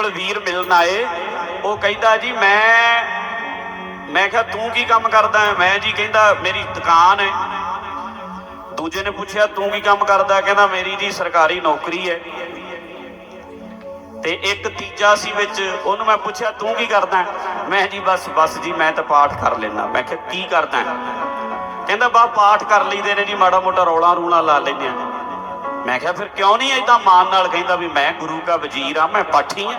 ਕੋਲ ਵੀਰ ਮਿਲਣ ਆਏ, ਉਹ ਕਹਿੰਦਾ ਜੀ, ਮੈਂ ਮੈਂ ਕਿਹਾ, ਤੂੰ ਕੀ ਕੰਮ ਕਰਦਾ ਹੈ? ਮੈਂ ਜੀ ਕਹਿੰਦਾ, ਮੇਰੀ ਦੁਕਾਨ ਹੈ। ਦੂਜੇ ਨੇ ਪੁੱਛਿਆ, ਤੂੰ ਕੀ ਕੰਮ ਕਰਦਾ? ਕਹਿੰਦਾ, ਮੇਰੀ ਜੀ ਸਰਕਾਰੀ ਨੌਕਰੀ ਹੈ। ਤੇ ਇੱਕ ਤੀਜਾ ਸੀ ਵਿੱਚ, ਉਹਨੂੰ ਮੈਂ ਪੁੱਛਿਆ, ਤੂੰ ਕੀ ਕਰਦਾ ਮੈਂ ਜੀ, ਬਸ ਬਸ ਜੀ, ਮੈਂ ਤਾਂ ਪਾਠ ਕਰ ਲੈਣਾ ਮੈਂ ਕਿਹਾ, ਕੀ ਕਰਦਾ ਕਹਿੰਦਾ, ਬਾ, ਪਾਠ ਕਰ ਲਈਦੇ ਨੇ ਜੀ, ਮਾੜਾ ਮੋਟਾ ਰੌਲਾ ਰੂਲਾ ਲਾ ਲੈਂਦੇ ਆ। ਮੈਂ ਕਿਹਾ, ਫਿਰ ਕਿਉਂ ਨਹੀਂ ਏਦਾਂ ਮਾਨ ਨਾਲ ਕਹਿੰਦਾ ਵੀ ਮੈਂ ਗੁਰੂ ਦਾ ਵਜ਼ੀਰ ਆ ਮੈਂ ਪਾਠੀ ਆ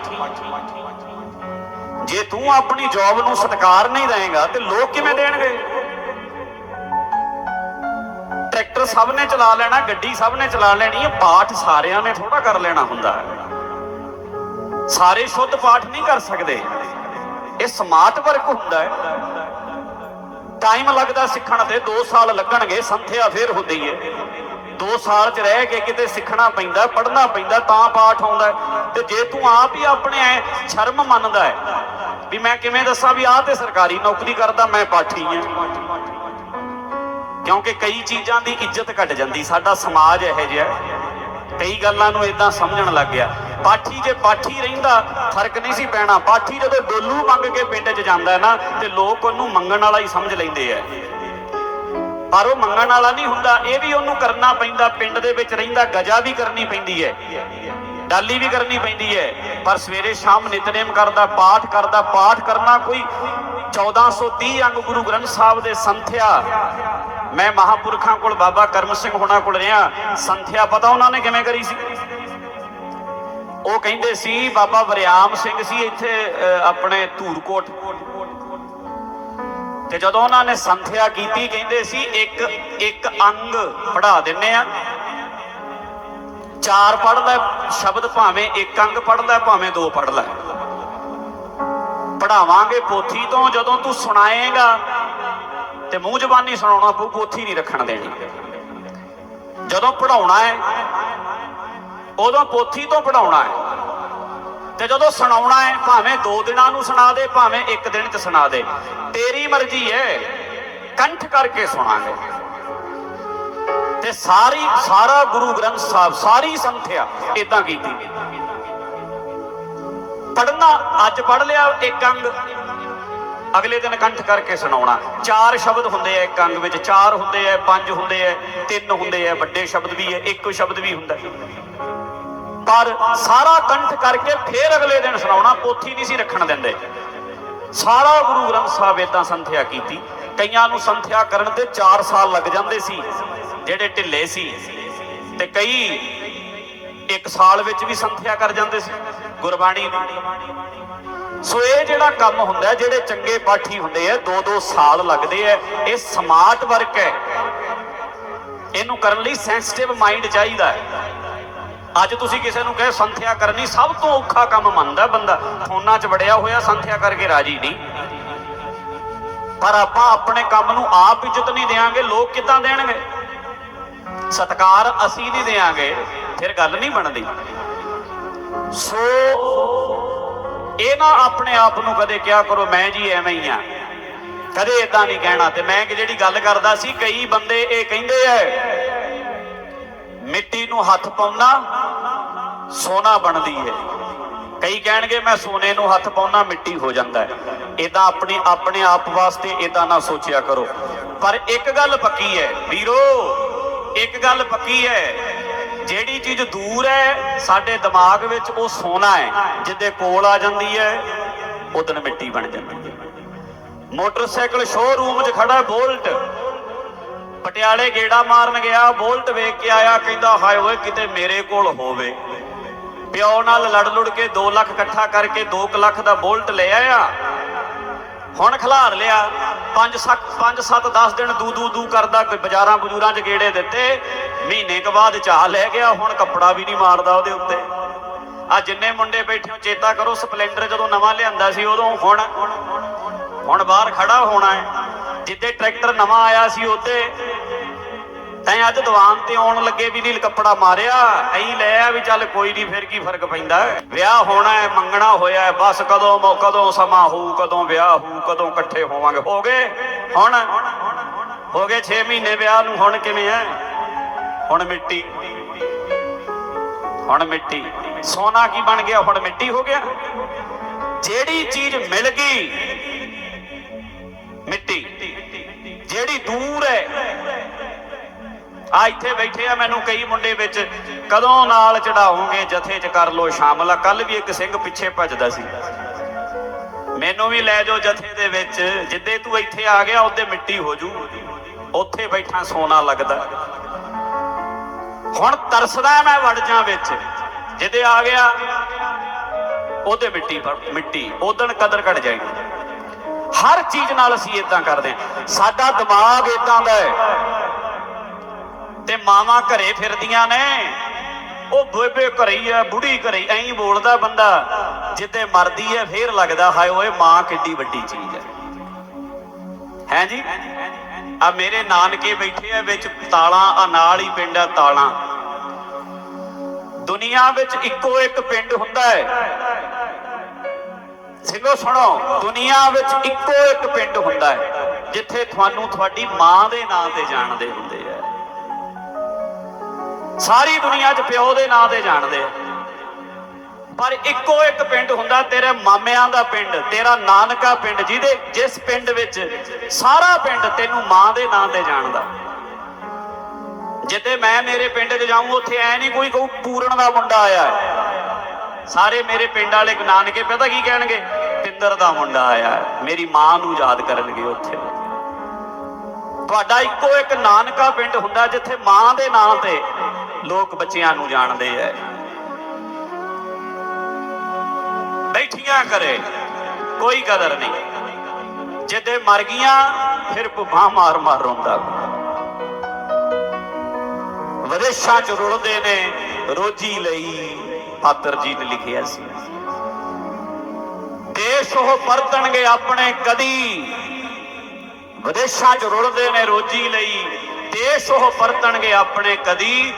ਜੇ ਤੂੰ ਆਪਣੀ ਜੌਬ ਨੂੰ ਸਤਿਕਾਰ ਨਹੀਂ ਦੇਵੇਂਗਾ, ਤੇ ਲੋਕ ਕਿਵੇਂ ਦੇਣਗੇ? ਟਰੈਕਟਰ ਸਭ ਨੇ ਚਲਾ ਲੈਣਾ, ਗੱਡੀ ਸਭ ਨੇ ਚਲਾ ਲੈਣੀ ਹੈ, ਪਾਠ ਸਾਰਿਆਂ ਨੇ ਥੋੜਾ ਕਰ ਲੈਣਾ ਹੁੰਦਾ ਹੈ। ਸਾਰੇ ਸ਼ੁੱਧ ਪਾਠ ਨਹੀਂ ਕਰ ਸਕਦੇ। ਇਹ ਸਮਾਰਟ ਵਰਕ ਹੁੰਦਾ ਹੈ। ਟਾਈਮ ਲੱਗਦਾ ਸਿੱਖਣ ਤੇ 2 ਸਾਲ ਲੱਗਣਗੇ, ਸੰਥਿਆ ਫੇਰ ਹੁੰਦੀ ਹੈ। 2 ਸਾਲ ਚ ਰਹਿ ਕੇ ਕਿਤੇ ਸਿੱਖਣਾ ਪੈਂਦਾ, ਪੜ੍ਹਨਾ ਪੈਂਦਾ, ਤਾਂ ਪਾਠ ਆਉਂਦਾ ਤੇ ਜੇ ਤੂੰ ਆਪ ਹੀ ਆਪਣੇ ਐ ਸ਼ਰਮ ਮੰਨਦਾ ਹੈ ਵੀ ਮੈਂ ਕਿਵੇਂ ਦੱਸਾਂ ਵੀ ਆਹ ਤੇ ਸਰਕਾਰੀ ਨੌਕਰੀ ਕਰਦਾ, ਮੈਂ ਪਾਠੀ ਹਾਂ। ਕਿਉਂਕਿ ਕਈ ਚੀਜ਼ਾਂ ਦੀ ਇੱਜ਼ਤ ਘਟ ਜਾਂਦੀ, ਸਾਡਾ ਸਮਾਜ ਇਹੋ ਜਿਹਾ ਕਈ ਗੱਲਾਂ ਨੂੰ ਇਦਾਂ ਸਮਝਣ ਲੱਗ ਗਿਆ। ਪਾਠੀ ਜੇ ਪਾਠੀ ਰਹਿੰਦਾ, ਫ਼ਰਕ ਨਹੀਂ ਸੀ ਪੈਣਾ। ਪਾਠੀ ਜਦੋਂ ਡੋਲੂ ਮੰਗ ਕੇ ਪਿੰਡ 'ਚ ਜਾਂਦਾ ਨਾ, ਤੇ ਲੋਕ ਉਹਨੂੰ ਮੰਗਣ ਵਾਲਾ ਹੀ ਸਮਝ ਲੈਂਦੇ ਆ। ਪਰ ਉਹ ਮੰਗਣ ਵਾਲਾ ਨਹੀਂ ਹੁੰਦਾ, ਇਹ ਵੀ ਉਹਨੂੰ ਕਰਨਾ ਪੈਂਦਾ, ਪਿੰਡ ਦੇ ਵਿੱਚ ਰਹਿੰਦਾ, ਗਜਾ ਵੀ ਕਰਨੀ ਪੈਂਦੀ ਹੈ, ਡਾਲੀ ਵੀ ਕਰਨੀ ਪੈਂਦੀ ਹੈ, ਪਰ ਸਵੇਰੇ ਸ਼ਾਮ ਨਿਤਨੇਮ ਕਰਦਾ, ਪਾਠ ਕਰਦਾ, ਪਾਠ ਕਰਨਾ ਕੋਈ 1430 ਅੰਗ ਗੁਰੂ ਗ੍ਰੰਥ ਸਾਹਿਬ ਦੇ ਸੰਥਿਆ। ਮੈਂ ਮਹਾਪੁਰਖਾਂ ਕੋਲ ਬਾਬਾ ਕਰਮ ਸਿੰਘ ਹੋਣਾ ਕੋਲ ਰਿਹਾ, ਸੰਥਿਆ ਪਤਾ ਉਹਨਾਂ ਨੇ ਕਿਵੇਂ ਕਰੀ ਸੀ? ਉਹ ਕਹਿੰਦੇ ਸੀ, ਬਾਬਾ ਵਰਿਆਮ ਸਿੰਘ ਸੀ ਇੱਥੇ ਆਪਣੇ ਧੂਰਕੋਟ। ਤੇ ਜਦੋਂ ਉਹਨਾਂ ਨੇ ਸੰਥਿਆ ਕੀਤੀ, ਕਹਿੰਦੇ ਸੀ, ਇੱਕ ਇੱਕ ਅੰਗ ਪੜਾ ਦਿੰਨੇ ਆ। ਚਾਰ ਪੜ ਸ਼ਬਦ ਭਾਵੇਂ ਇੱਕ ਅੰਗ ਪੜ ਭਾਵੇਂ ਦੋ ਪੜ ਲੈ ਪੜਾਵਾਂਗੇ ਪੋਥੀ ਤੋਂ, ਜਦੋਂ ਤੂੰ ਸੁਣਾਏਗਾ, ਤੇ ਮੂੰਹ ਜ਼ਬਾਨੀ ਸੁਣਾਉਣਾ ਪਊ, ਪੋਥੀ ਨਹੀਂ ਰੱਖਣ ਦੇਣੀ। ਜਦੋਂ ਪੜਾਉਣਾ ਹੈ, ਉਦੋਂ ਪੋਥੀ ਤੋਂ ਪੜਾਉਣਾ ਹੈ। ਤੇ ਜਦੋਂ ਸੁਣਾਉਣਾ ਹੈ, ਭਾਵੇਂ ਦੋ ਦਿਨਾਂ ਨੂੰ ਸੁਣਾ ਦੇ, ਭਾਵੇਂ ਇੱਕ ਦਿਨ ਚ ਸੁਣਾ ਦੇ, ਤੇਰੀ ਮਰਜ਼ੀ ਹੈ, ਕੰਠ ਕਰਕੇ ਸੁਣਾਂਗੇ। ਤੇ ਸਾਰੀ, ਸਾਰਾ ਗੁਰੂ ਗ੍ਰੰਥ ਸਾਹਿਬ, ਸਾਰੀ ਸੰਥਿਆ ਇਦਾਂ ਕੀਤੀ। ਪੜਨਾ ਅੱਜ ਪੜ ਲਿਆ ਇੱਕ ਅੰਗ, ਅਗਲੇ ਦਿਨ ਕੰਠ ਕਰਕੇ ਸੁਣਾਉਣਾ। ਚਾਰ ਸ਼ਬਦ ਹੁੰਦੇ ਆ ਇੱਕ ਅੰਗ ਵਿੱਚ, ਚਾਰ ਹੁੰਦੇ ਆ, ਪੰਜ ਹੁੰਦੇ ਆ, ਤਿੰਨ ਹੁੰਦੇ ਆ, ਵੱਡੇ ਸ਼ਬਦ ਵੀ ਹੈ ਇੱਕ ਸ਼ਬਦ ਵੀ ਹੁੰਦਾ। ਪਰ ਸਾਰਾ ਕੰਠ ਕਰਕੇ ਫੇਰ ਅਗਲੇ ਦਿਨ ਸੁਣਾਉਣਾ ਪੋਥੀ ਨਹੀਂ ਸੀ ਰੱਖਣ ਦਿੰਦੇ। ਸਾਰਾ ਗੁਰੂ ਗ੍ਰੰਥ ਸਾਹਿਬ ਇਦਾਂ ਸੰਥਿਆ ਕੀਤੀ। ਕਈਆਂ ਨੂੰ ਸੰਥਿਆ ਕਰਨ ਤੇ 4 ਸਾਲ ਲੱਗ ਜਾਂਦੇ ਸੀ, ਜਿਹੜੇ ਢਿੱਲੇ ਸੀ। ਤੇ ਕਈ ਇੱਕ ਸਾਲ ਵਿੱਚ ਵੀ ਸੰਥਿਆ ਕਰ ਜਾਂਦੇ ਸੀ। ਗੁਰਬਾਣੀ ਦੀ। ਸੋ ਇਹ ਜਿਹੜਾ ਕੰਮ ਹੁੰਦਾ, ਜਿਹੜੇ ਚੰਗੇ ਪਾਠੀ ਹੁੰਦੇ ਆ 2-2 ਸਾਲ ਲੱਗਦੇ ਆ, ਇਹ ਸਮਾਰਟ ਵਰਕ ਹੈ। ਇਹਨੂੰ ਕਰਨ ਲਈ ਸੈਂਸਿਟਿਵ ਮਾਈਂਡ ਚਾਹੀਦਾ ਹੈ। ਅੱਜ ਤੁਸੀਂ ਕਿਸੇ ਨੂੰ ਕਹੇ ਸੰਥਿਆ ਕਰਨੀ ਸਭ ਤੋਂ ਔਖਾ ਕੰਮ ਮੰਨਦਾ ਬੰਦਾ। ਫੋਨਾਂ 'ਚ ਵੜਿਆ ਹੋਇਆ ਸੰਥਿਆ ਕਰਕੇ ਰਾਜੀ ਨਹੀਂ। ਪਰ ਆਪਾਂ ਆਪਣੇ ਕੰਮ ਨੂੰ ਆਪ ਇੱਜ਼ਤ ਨਹੀਂ ਦੇਾਂਗੇ ਲੋਕ ਕਿੱਦਾਂ ਦੇਣਗੇ? ਸਤਕਾਰ ਅਸੀਂ ਨਹੀਂ ਦੇਾਂਗੇ ਫਿਰ ਗੱਲ ਨਹੀਂ ਬਣਦੀ। ਸੋ ਇਹ ਨਾ ਆਪਣੇ ਆਪ ਨੂੰ ਕਦੇ ਕਿਹਾ ਕਰੋ, ਮੈਂ ਜੀ ਐਵੇਂ ਹੀ ਆ। ਕਦੇ ਇਦਾਂ ਨਹੀਂ ਕਹਿਣਾ ਤੇ ਮੈਂ ਕਿ ਜਿਹੜੀ ਗੱਲ ਕਰਦਾ ਸੀ, ਕਈ ਬੰਦੇ ਇਹ ਕਹਿੰਦੇ ਐ ਮਿੱਟੀ ਨੂੰ ਹੱਥ ਪਾਉਣਾ ਸੋਨਾ ਬਣਦੀ ਹੈ। ਕਈ ਕਹਿਣਗੇ, ਮੈਂ ਸੋਨੇ ਨੂੰ ਹੱਥ ਪਾਉਣਾ, ਮਿੱਟੀ ਹੋ ਜਾਂਦਾ ਹੈ। ਇਦਾਂ ਆਪਣੇ ਆਪਣੇ ਆਪ ਵਾਸਤੇ ਇਦਾਂ ਨਾ ਸੋਚਿਆ ਕਰੋ। ਪਰ ਇੱਕ ਗੱਲ ਪੱਕੀ ਹੈ, ਵੀਰੋ, ਇੱਕ ਗੱਲ ਪੱਕੀ ਹੈ। ਜਿਹੜੀ ਚੀਜ਼ ਦੂਰ ਹੈ, ਸਾਡੇ ਦਿਮਾਗ ਵਿੱਚ ਉਹ ਸੋਨਾ ਹੈ। ਜਿੱਦੇ ਕੋਲ ਆ ਜਾਂਦੀ ਹੈ ਉਦਣ ਮਿੱਟੀ ਬਣ ਜਾਂਦੀ ਹੈ। ਮੋਟਰਸਾਈਕਲ ਸ਼ੋਰੂਮ 'ਚ ਖੜਾ ਬੋਲਟ ਪਟਿਆਲੇ ਗੇੜਾ ਮਾਰਨ ਗਿਆ, ਬੋਲਟ ਵੇਖ ਕੇ ਆਇਆ, ਕਹਿੰਦਾ, ਹਾਏ ਓਏ, ਕਿਤੇ ਮੇਰੇ ਕੋਲ ਹੋਵੇ। ਪਿਓ ਨਾਲ ਲੜ ਲੁੜ ਕੇ 2 ਲੱਖ ਇਕੱਠਾ ਕਰਕੇ 2 ਲੱਖ ਦਾ ਬੋਲਟ ਲੈ ਆਇਆ। ਹੁਣ ਖਿਲਾਰ ਲਿਆ। 5 7 5 7 10 ਦਿਨ ਦੂ ਦੂ ਦੂ ਕਰਦਾ ਬਾਜ਼ਾਰਾਂ ਬਜੂਰਾਂ 'ਚ ਗੇੜੇ ਦਿੱਤੇ। ਮਹੀਨੇ ਕੁ ਬਾਅਦ ਚਾਹ ਲੈ ਗਿਆ, ਹੁਣ ਕੱਪੜਾ ਵੀ ਨਹੀਂ ਮਾਰਦਾ ਉਹਦੇ ਉੱਤੇ। ਆ ਜਿੰਨੇ ਮੁੰਡੇ ਬੈਠੇ ਹੋ, ਚੇਤਾ ਕਰੋ, ਸਪਲੈਂਡਰ ਜਦੋਂ ਨਵਾਂ ਲਿਆਂਦਾ ਸੀ, ਉਦੋਂ ਹੁਣ ਹੁਣ ਬਾਹਰ ਖੜਾ ਹੋਣਾ ਹੈ। ਜਿੱਦੇ ਟਰੈਕਟਰ ਨਵਾਂ ਆਇਆ ਸੀ ਉੱਤੇ ਤੈਂ ਅੱਜ ਦੀਵਾਨ ਤੇ ਆਉਣ ਲੱਗੇ ਵੀ ਨੀਲ ਕੱਪੜਾ ਮਾਰਿਆ ਐਂ ਲੈ ਆ ਵੀ ਚੱਲ ਕੋਈ ਨਹੀਂ ਫਿਰ ਕੀ ਫ਼ਰਕ ਪੈਂਦਾ? ਵਿਆਹ ਹੋਣਾ ਹੈ ਮੰਗਣਾ ਹੋਇਆ ਹੈ, ਬਸ ਕਦੋਂ ਮੌ- ਕਦੋਂ ਸਮਾਂ ਹੋਊ ਕਦੋਂ ਵਿਆਹ ਹੋਊ ਕਦੋਂ ਇਕੱਠੇ ਹੋਵਾਂਗੇ। ਹੋ ਗਏ? ਹੁਣ? ਹੋ ਗਏ 6 ਮਹੀਨੇ ਵਿਆਹ ਨੂੰ ਹੁਣ ਕਿਵੇਂ ਹੈ? ਹੁਣ ਮਿੱਟੀ। ਹੁਣ ਮਿੱਟੀ। ਸੋਨਾ ਕੀ ਬਣ ਗਿਆ ਹੁਣ ਮਿੱਟੀ ਹੋ ਗਿਆ। ਜਿਹੜੀ ਚੀਜ਼ ਮਿਲ ਗਈ ਜਿਹੜੀ ਦੂਰ ਹੈ। ਆ ਇੱਥੇ ਬੈਠੇ ਆ ਮੈਨੂੰ ਕਈ ਮੁੰਡੇ ਵਿੱਚ, ਕਦੋਂ ਨਾਲ ਚੜਾਉਂਗੇ, ਜਥੇ ਚ ਕਰ ਲੋ ਸ਼ਾਮਲ ਆ। ਕੱਲ ਵੀ ਇੱਕ ਸਿੰਘ ਪਿੱਛੇ ਭੱਜਦਾ ਸੀ। ਮੈਨੂੰ ਵੀ ਲੈ ਜਾਓ ਜਥੇ ਦੇ ਵਿੱਚ, ਜਿੱਦੇ ਤੂੰ ਇੱਥੇ ਆ ਗਿਆ, ਉਹਦੇ ਮਿੱਟੀ ਹੋ ਜੂ। ਉੱਥੇ ਬੈਠਾ ਸੋਨਾ ਲੱਗਦਾ। ਹੁਣ ਤਰਸਦਾ ਮੈਂ ਵੜ ਜਾ ਵਿੱਚ, ਜਿੱਦੇ ਆ ਗਿਆ, ਉਹਦੇ ਮਿੱਟੀ ਮਿੱਟੀ ਉਦਣ ਕਦਰ ਘਟ ਜਾਏਗੀ। ਹਰ ਚੀਜ਼ ਨਾਲ ਅਸੀਂ ਇਦਾਂ ਕਰਦੇ ਹਾਂ। ਸਾਡਾ ਦਿਮਾਗ ਇਦਾਂ ਦਾ ਹੈ। ਤੇ ਮਾਵਾਂ ਘਰੇ ਫਿਰਦੀਆਂ ਨੇ। ਉਹ ਬੇਬੇ ਘਰੇ ਹੀ ਆ, ਬੁੜੀ ਘਰੇ ਐਂ ਬੋਲਦਾ ਬੰਦਾ ਜਿੱਤੇ ਮਰਦੀ ਹੈ, ਫੇਰ ਲੱਗਦਾ, ਹਾਏ ਓਏ, ਮਾਂ ਕਿੱਡੀ ਵੱਡੀ ਚੀਜ਼ ਹੈ। ਹੈ ਜੀ? ਆ ਮੇਰੇ ਨਾਨਕੇ ਬੈਠੇ ਆ ਵਿੱਚ ਤਾਲਾਂ, ਆ ਨਾਲ ਹੀ ਪਿੰਡ ਆ ਤਾਲਾਂ। ਦੁਨੀਆ ਵਿੱਚ ਇੱਕੋ ਇੱਕ ਪਿੰਡ ਹੁੰਦਾ ਹੈ। ਸਿੰਘੋ, ਸੁਣੋ, ਦੁਨੀਆ ਵਿੱਚ ਇੱਕੋ ਇੱਕ ਪਿੰਡ ਹੁੰਦਾ ਹੈ, ਜਿੱਥੇ ਤੁਹਾਨੂੰ ਤੁਹਾਡੀ ਮਾਂ ਦੇ ਨਾਂ ਤੇ ਜਾਣਦੇ ਹੁੰਦੇ ਆ। ਸਾਰੀ ਦੁਨੀਆ 'ਚ ਪਿਓ ਦੇ ਨਾਂ ਤੇ ਜਾਣਦੇ ਆ। ਪਰ ਇੱਕੋ ਇੱਕ ਪਿੰਡ ਹੁੰਦਾ, ਤੇਰੇ ਮਾਮਿਆਂ ਦਾ ਪਿੰਡ, ਤੇਰਾ ਨਾਨਕਾ ਪਿੰਡ, ਜਿਹਦੇ ਜਿਸ ਪਿੰਡ ਵਿੱਚ ਸਾਰਾ ਪਿੰਡ ਤੈਨੂੰ ਮਾਂ ਦੇ ਨਾਂ ਤੇ ਜਾਣਦਾ। ਜਿੱਦੇ ਮੈਂ ਮੇਰੇ ਪਿੰਡ 'ਚ ਜਾਊਂ, ਉੱਥੇ ਐ ਨਹੀਂ ਕੋਈ ਕਹੂ, ਪੂਰਨ ਦਾ ਮੁੰਡਾ ਆਇਆ। ਸਾਰੇ ਮੇਰੇ ਪਿੰਡ ਵਾਲੇ ਨਾਨਕੇ, ਪਤਾ ਕੀ ਕਹਿਣਗੇ? ਪਿੰਦਰ ਦਾ ਮੁੰਡਾ ਆਇਆ ਮੇਰੀ ਮਾਂ ਨੂੰ ਯਾਦ ਕਰਨਗੇ ਉੱਥੇ। ਤੁਹਾਡਾ ਇੱਕੋ ਇੱਕ ਨਾਨਕਾ ਪਿੰਡ ਹੁੰਦਾ ਜਿੱਥੇ ਮਾਂ ਦੇ ਨਾਂ ਤੇ ਲੋਕ ਬੱਚਿਆਂ ਨੂੰ ਜਾਣਦੇ ਐ। ਬੈਠੀਆਂ ਕਰੇ, ਕੋਈ ਕਦਰ ਨਹੀਂ। ਜਿੱਦੇ ਮਰ ਗਈਆਂ, ਫਿਰ ਭੁੱਖਾ ਮਾਰ ਮਾਰ ਰੋਂਦਾ। ਵਿਦੇਸ਼ਾਂ ਚ ਰੁਲਦੇ ਨੇ, ਰੋਜੀ ਲਈ ਪਾਤਰ ਜੀ ਨੇ ਲਿਖਿਆ ਸੀ। ਦੇਸ਼ ਉਹ ਪਰਤਣਗੇ ਆਪਣੇ ਕਦੀ। ਵਿਦੇਸ਼ਾਂ 'ਚ ਰੁਲਦੇ ਨੇ ਰੋਜੀ ਲਈ। ਦੇਸ਼ ਉਹ ਪਰਤਣਗੇ ਆਪਣੇ ਕਦੀ।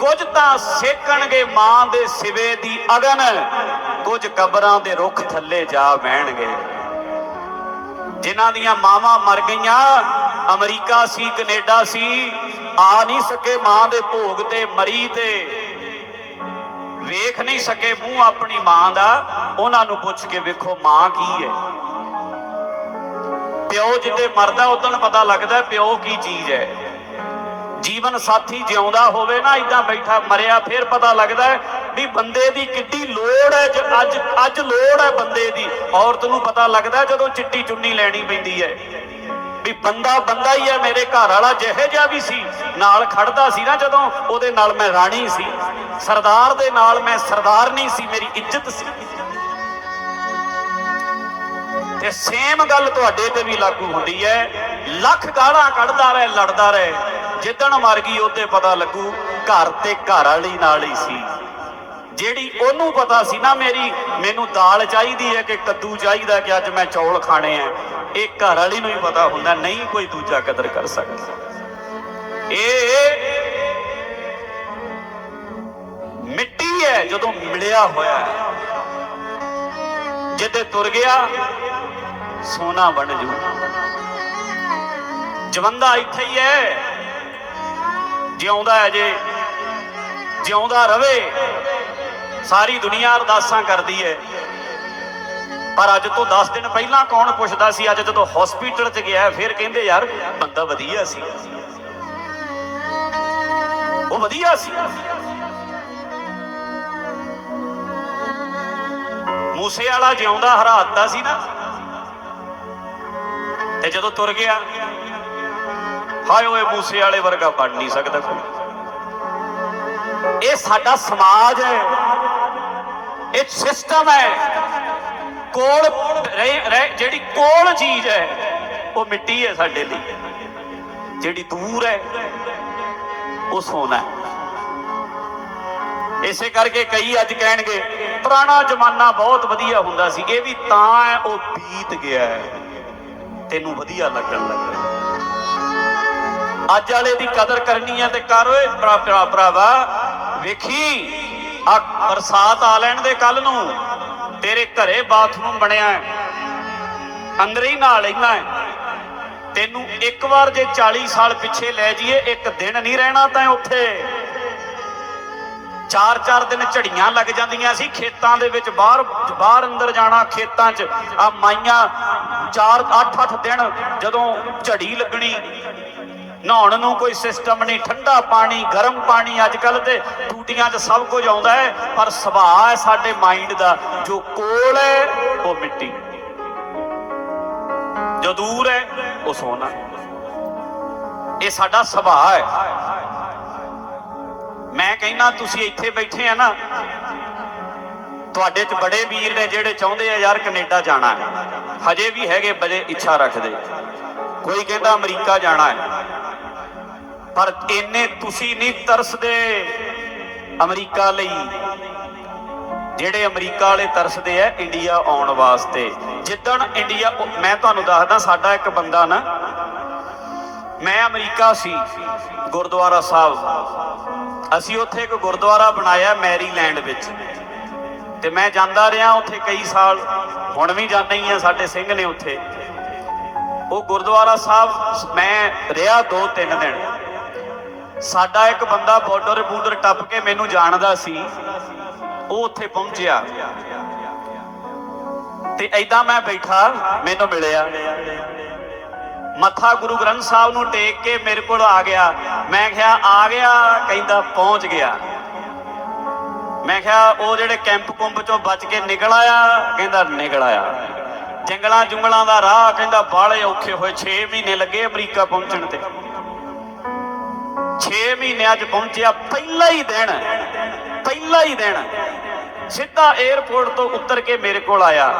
ਕੁਝ ਤਾਂ ਸੇਕਣਗੇ ਮਾਂ ਦੇ ਸਿਵੇ ਦੀ ਅਗਨ। ਕੁਝ ਕਬਰਾਂ ਦੇ ਰੁੱਖ ਥੱਲੇ ਜਾ ਬਹਿਣਗੇ ਜਿਨ੍ਹਾਂ ਦੀਆਂ ਮਾਵਾਂ ਮਰ ਗਈਆਂ, ਅਮਰੀਕਾ ਸੀ, ਕੈਨੇਡਾ ਸੀ, ਆ ਨਹੀਂ ਸਕੇ ਮਾਂ ਦੇ ਭੋਗ ਤੇ, ਮਰੀ ਤੇ। ਵੇਖ ਨਹੀਂ ਸਕੇ, ਮੂੰਹ ਆਪਣੀ ਮਾਂ ਦਾ, ਉਹਨਾਂ ਨੂੰ ਪੁੱਛ ਕੇ ਵੇਖੋ ਮਾਂ ਕੀ ਹੈ। ਪਿਓ ਜਿੱਦੇ ਮਰਦਾ, ਉਦੋਂ ਪਤਾ ਲੱਗਦਾ ਪਿਓ ਕੀ ਚੀਜ਼ ਹੈ। ਜੀਵਨ ਸਾਥੀ ਜਿਉਂਦਾ ਹੋਵੇ ਨਾ ਇਦਾਂ ਬੈਠਾ ਮਰਿਆ, ਫਿਰ ਪਤਾ ਲੱਗਦਾ ਵੀ ਬੰਦੇ ਦੀ ਕਿੱਡੀ ਲੋੜ ਹੈ ਅੱਜ ਅੱਜ ਲੋੜ ਹੈ ਬੰਦੇ ਦੀ। ਔਰਤ ਨੂੰ ਪਤਾ ਲੱਗਦਾ ਜਦੋਂ ਚਿੱਟੀ ਚੁੰਨੀ ਲੈਣੀ ਪੈਂਦੀ ਹੈ। ਵੀ ਬੰਦਾ ਬੰਦਾ ਹੀ ਹੈ, ਮੇਰੇ ਘਰ ਵਾਲਾ ਜਿਹੇ ਜਿਹਾ ਵੀ ਸੀ। ਨਾਲ ਖੜਦਾ ਸੀ ਨਾ ਜਦੋਂ, ਉਹਦੇ ਨਾਲ ਮੈਂ ਰਾਣੀ ਸੀ। ਸਰਦਾਰ ਦੇ ਨਾਲ ਮੈਂ ਸਰਦਾਰ ਨਹੀਂ ਸੀ, ਮੇਰੀ ਇੱਜ਼ਤ ਸੀ। ਤੇ ਸੇਮ ਗੱਲ ਤੁਹਾਡੇ ਤੇ ਵੀ ਲਾਗੂ ਹੁੰਦੀ ਹੈ। ਲੱਖ ਗਾਲਾਂ ਕੱਢਦਾ ਰਹੇ, ਲੜਦਾ ਰਹੇ। ਜਿੱਦਣ ਮਰ ਗਈ ਉਹਦੇ ਪਤਾ ਲੱਗੂ, ਘਰ ਤੇ ਘਰ ਵਾਲੀ ਨਾਲ ਹੀ ਸੀ। ਜਿਹੜੀ ਉਹਨੂੰ ਪਤਾ ਸੀ ਨਾ, ਮੇਰੀ, ਮੈਨੂੰ ਦਾਲ ਚਾਹੀਦੀ ਹੈ ਕਿ ਕੱਦੂ ਚਾਹੀਦਾ ਕਿ ਅੱਜ ਮੈਂ ਚੌਲ ਖਾਣੇ ਆ। ਇਹ ਘਰ ਵਾਲੀ ਨੂੰ ਹੀ ਪਤਾ ਹੁੰਦਾ, ਨਹੀਂ ਕੋਈ ਦੂਜਾ ਕਦਰ ਕਰ ਸਕਦਾ। ਇਹ ਜਦੋਂ ਮਿਲਿਆ ਹੋਇਆ ਹੈ ਜਿੱਦੇ ਤੁਰ ਗਿਆ, ਸੋਨਾ ਬਣ ਜੂ। ਜਵੰਦਾ ਇੱਥੇ ਹੀ ਹੈ। ਜਿਉਂਦਾ ਹੈ ਜੇ, ਜਿਉਂਦਾ ਰਵੇ, ਸਾਰੀ ਦੁਨੀਆ ਅਰਦਾਸਾਂ ਕਰਦੀ ਹੈ। ਪਰ ਅੱਜ ਤੋਂ 10 ਦਿਨ ਪਹਿਲਾਂ ਕੌਣ ਪੁੱਛਦਾ ਸੀ, ਅੱਜ ਜਦੋਂ ਹਸਪੀਟਲ 'ਚ ਗਿਆ, ਫਿਰ ਕਹਿੰਦੇ, ਯਾਰ, ਬੰਦਾ ਵਧੀਆ ਸੀ। ਉਹ ਵਧੀਆ ਸੀ। ਮੂਸੇ ਵਾਲਾ ਜਿਉਂਦਾ ਹਰਾਤਾ ਸੀ ਨਾ। ਤੇ ਜਦੋਂ ਤੁਰ ਗਿਆ, ਹਾਏ ਓਏ ਮੂਸੇ ਵਾਲੇ ਵਰਗਾ ਬਣ ਨਹੀਂ ਸਕਦਾ ਕੋਈ। ਇਹ ਸਾਡਾ ਸਮਾਜ ਹੈ। ਇਹ ਸਿਸਟਮ ਹੈ। ਕੋਲ ਰਹਿ- ਰਹਿ- ਜਿਹੜੀ ਕੋਲ ਚੀਜ਼ ਹੈ, ਉਹ ਮਿੱਟੀ ਹੈ ਸਾਡੇ ਲਈ। ਜਿਹੜੀ ਦੂਰ ਹੈ, ਉਹ ਸੋਨਾ ਹੈ। ਇਸੇ ਕਰਕੇ ਕਈ ਅੱਜ ਕਹਿਣਗੇ, ਪੁਰਾਣਾ ਜ਼ਮਾਨਾ ਬਹੁਤ ਵਧੀਆ ਹੁੰਦਾ ਸੀ, ਇਹ ਵੀ ਤਾਂ ਹੈ, ਉਹ ਬੀਤ ਗਿਆ ਹੈ। ਤੈਨੂੰ ਵਧੀਆ ਲੱਗਣ ਲੱਗਾ। ਅੱਜ ਵਾਲੇ ਦੀ ਕਦਰ ਕਰਨੀ ਹੈ ਤੇ ਕਰ ਓਏ, ਭਰਾ ਭਰਾਵਾ। ਵੇਖੀ, ਆ ਬਰਸਾਤ ਆ ਲੈਣ ਦੇ ਕੱਲ ਨੂੰ, ਤੇਰੇ ਘਰੇ ਬਾਥਰੂਮ ਬਣਿਆ ਹੈ। ਅੰਦਰ ਹੀ ਨਾਲ ਲੈਣਾ ਹੈ। ਤੈਨੂੰ ਇੱਕ ਵਾਰ ਜੇ 40 ਸਾਲ ਪਿੱਛੇ ਲੈ ਜਾਈਏ, ਇੱਕ ਦਿਨ ਨਹੀਂ ਰਹਿਣਾ ਤਾਂ ਉੱਥੇ। ਚਾਰ ਚਾਰ ਦਿਨ ਝੜੀਆਂ ਲੱਗ ਜਾਂਦੀਆਂ ਸੀ, ਖੇਤਾਂ ਦੇ ਵਿੱਚ ਬਾਹਰ ਬਾਹਰ ਅੰਦਰ ਜਾਣਾ, ਖੇਤਾਂ 'ਚ। ਆ ਮਾਈਆਂ ਚਾਰ ਅੱਠ ਅੱਠ ਦਿਨ ਜਦੋਂ ਝੜੀ ਲੱਗਣੀ, ਨਹਾਉਣ ਨੂੰ ਕੋਈ ਸਿਸਟਮ ਨਹੀਂ, ਠੰਡਾ ਪਾਣੀ, ਗਰਮ ਪਾਣੀ ਅੱਜ ਕੱਲ ਤੇ ਟੂਟੀਆਂ 'ਚ ਸਭ ਕੁਝ ਆਉਂਦਾ ਹੈ, ਪਰ ਸੁਭਾਅ ਹੈ ਸਾਡੇ ਮਾਈਂਡ ਦਾ, ਜੋ ਕੋਲ ਹੈ, ਉਹ ਮਿੱਟੀ। ਜੋ ਦੂਰ ਹੈ, ਉਹ ਸੋਨਾ। ਇਹ ਸਾਡਾ ਸੁਭਾਅ ਹੈ। ਮੈਂ ਕਹਿੰਦਾ ਤੁਸੀਂ ਇੱਥੇ ਬੈਠੇ ਆ ਨਾ, ਤੁਹਾਡੇ 'ਚ ਬੜੇ ਵੀਰ ਨੇ ਜਿਹੜੇ ਚਾਹੁੰਦੇ ਆ ਯਾਰ ਕੈਨੇਡਾ ਜਾਣਾ ਹੈ। ਹਜੇ ਵੀ ਹੈਗੇ, ਬੜੇ ਇੱਛਾ ਰੱਖਦੇ। ਕੋਈ ਕਹਿੰਦਾ ਅਮਰੀਕਾ ਜਾਣਾ ਹੈ। ਪਰ ਇੰਨੇ ਤੁਸੀਂ ਨਹੀਂ ਤਰਸਦੇ ਅਮਰੀਕਾ ਲਈ। ਜਿਹੜੇ ਅਮਰੀਕਾ ਵਾਲੇ ਤਰਸਦੇ ਆ ਇੰਡੀਆ ਆਉਣ ਵਾਸਤੇ। ਜਿੱਦਣ ਇੰਡੀਆ, ਮੈਂ ਤੁਹਾਨੂੰ ਦੱਸਦਾ, ਸਾਡਾ ਇੱਕ ਬੰਦਾ ਨਾ ਮੈਂ ਅਮਰੀਕਾ ਸੀ, ਗੁਰਦੁਆਰਾ ਸਾਹਿਬ। ਅਸੀਂ ਉੱਥੇ ਇੱਕ ਗੁਰਦੁਆਰਾ ਬਣਾਇਆ ਮੈਰੀਲੈਂਡ ਵਿੱਚ। ਤੇ ਮੈਂ ਜਾਂਦਾ ਰਿਹਾ ਉੱਥੇ ਕਈ ਸਾਲ, ਹੁਣ ਵੀ ਜਾਂਦਾ ਹੀ ਆ ਸਾਡੇ ਸਿੰਘ ਨੇ ਉੱਥੇ। ਉਹ ਗੁਰਦੁਆਰਾ ਸਾਹਿਬ, ਮੈਂ ਰਿਹਾ 2-3 ਦਿਨ। ਸਾਡਾ ਇੱਕ ਬੰਦਾ ਬਾਰਡਰ ਬੂਡਰ ਟੱਪ ਕੇ ਮੈਨੂੰ ਜਾਣਦਾ ਸੀ। ਉਹ ਉੱਥੇ ਪਹੁੰਚਿਆ। ਤੇ ਐਦਾਂ ਮੈਂ ਬੈਠਾ, ਮੈਨੂੰ ਮਿਲਿਆ। ਮੱਥਾ ਗੁਰੂ ਗ੍ਰੰਥ ਸਾਹਿਬ ਨੂੰ ਟੇਕ ਕੇ ਮੇਰੇ ਕੋਲ ਆ ਗਿਆ। ਮੈਂ ਕਿਹਾ, ਆ ਗਿਆ, ਕਹਿੰਦਾ ਪਹੁੰਚ ਗਿਆ। ਮੈਂ ਕਿਹਾ, ਉਹ ਜਿਹੜੇ ਕੈਂਪ ਕੁੰਭ ਚੋਂ ਬਚ ਕੇ ਨਿਕਲ ਆਇਆ, ਕਹਿੰਦਾ ਨਿਕਲ ਆਇਆ। ਜੰਗਲਾਂ ਜੁੰਗਲਾਂ ਦਾ ਰਾਹ ਕਹਿੰਦਾ ਬਾਲੇ ਔਖੇ ਹੋਏ 6 ਮਹੀਨੇ ਲੱਗੇ ਅਮਰੀਕਾ ਪਹੁੰਚਣ ਤੇ। 6 ਮਹੀਨਿਆਂ ਅੱਜ ਪਹੁੰਚਿਆ, ਪਹਿਲਾ ਹੀ ਦਿਨ, ਪਹਿਲਾ ਹੀ ਦਿਨ। ਸਿੱਧਾ 에어ਪੋਰਟ ਤੋਂ ਉਤਰ ਕੇ ਮੇਰੇ ਕੋਲ ਆਇਆ।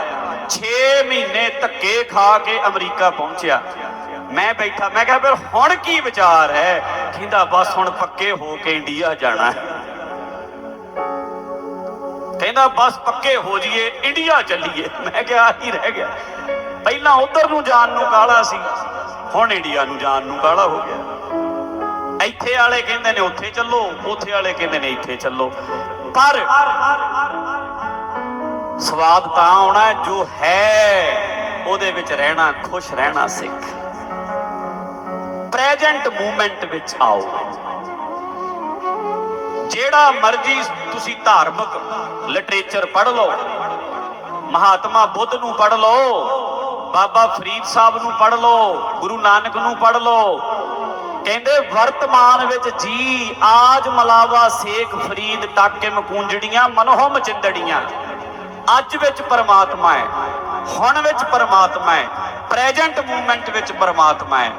6 ਮਹੀਨੇ ਧੱਕੇ ਖਾ ਕੇ ਅਮਰੀਕਾ ਪਹੁੰਚਿਆ। ਮੈਂ ਬੈਠਾ, ਮੈਂ ਕਿਹਾ, ਫਿਰ ਹੁਣ ਕੀ ਵਿਚਾਰ ਹੈ? ਕਹਿੰਦਾ, ਬਸ ਹੁਣ ਪੱਕੇ ਹੋ ਕੇ ਇੰਡੀਆ ਜਾਣਾ ਹੈ। ਕਹਿੰਦਾ, ਬਸ ਪੱਕੇ ਹੋ ਜਾਈਏ, ਇੰਡੀਆ ਚੱਲੀਏ। ਮੈਂ ਕਿਹਾ ਹੀ ਰਹਿ ਗਿਆ। ਪਹਿਲਾਂ ਉਧਰ ਨੂੰ ਜਾਣ ਨੂੰ ਕਾਲਾ ਸੀ, ਹੁਣ ਇੰਡੀਆ ਨੂੰ ਜਾਣ ਨੂੰ ਕਾਲਾ ਹੋ ਗਿਆ। ਇੱਥੇ ਵਾਲੇ ਕਹਿੰਦੇ ਨੇ, ਉੱਥੇ ਚੱਲੋ, ਉੱਥੇ ਵਾਲੇ ਕਹਿੰਦੇ ਨੇ, ਇੱਥੇ ਚੱਲੋ। ਪਰ ਸਵਾਦ ਤਾਂ ਆਉਣਾ ਜੋ ਹੈ, ਉਹਦੇ ਵਿੱਚ ਰਹਿਣਾ, ਖੁਸ਼ ਰਹਿਣਾ ਸਿੱਖ। ਪ੍ਰੈਜੈਂਟ ਮੂਮੈਂਟ ਵਿੱਚ ਆਓ। ਜਿਹੜਾ ਮਰਜ਼ੀ ਤੁਸੀਂ ਧਾਰਮਿਕ ਲਿਟਰੇਚਰ ਪੜ੍ਹ ਲਓ, ਮਹਾਤਮਾ ਬੁੱਧ ਨੂੰ ਪੜ੍ਹ ਲਓ, ਬਾਬਾ ਫਰੀਦ ਸਾਹਿਬ ਨੂੰ ਪੜ੍ਹ ਲਓ, ਗੁਰੂ ਨਾਨਕ ਨੂੰ ਪੜ੍ਹ ਲਓ, ਕਹਿੰਦੇ ਵਰਤਮਾਨ ਵਿੱਚ ਜੀ ਆਜ ਮਲਾਵਾ ਸੇਖ ਫਰੀਦ ਟਾਕੇ ਮਕੂੰਜੜੀਆਂ, ਮਨੋਹਮ ਚਿੰਦੜੀਆਂ। ਅੱਜ ਵਿੱਚ ਪਰਮਾਤਮਾ ਹੈ, ਹੁਣ ਵਿੱਚ ਪਰਮਾਤਮਾ ਹੈ ਪ੍ਰੈਜੈਂਟ ਮੂਮੈਂਟ ਵਿੱਚ ਪਰਮਾਤਮਾ ਹੈ।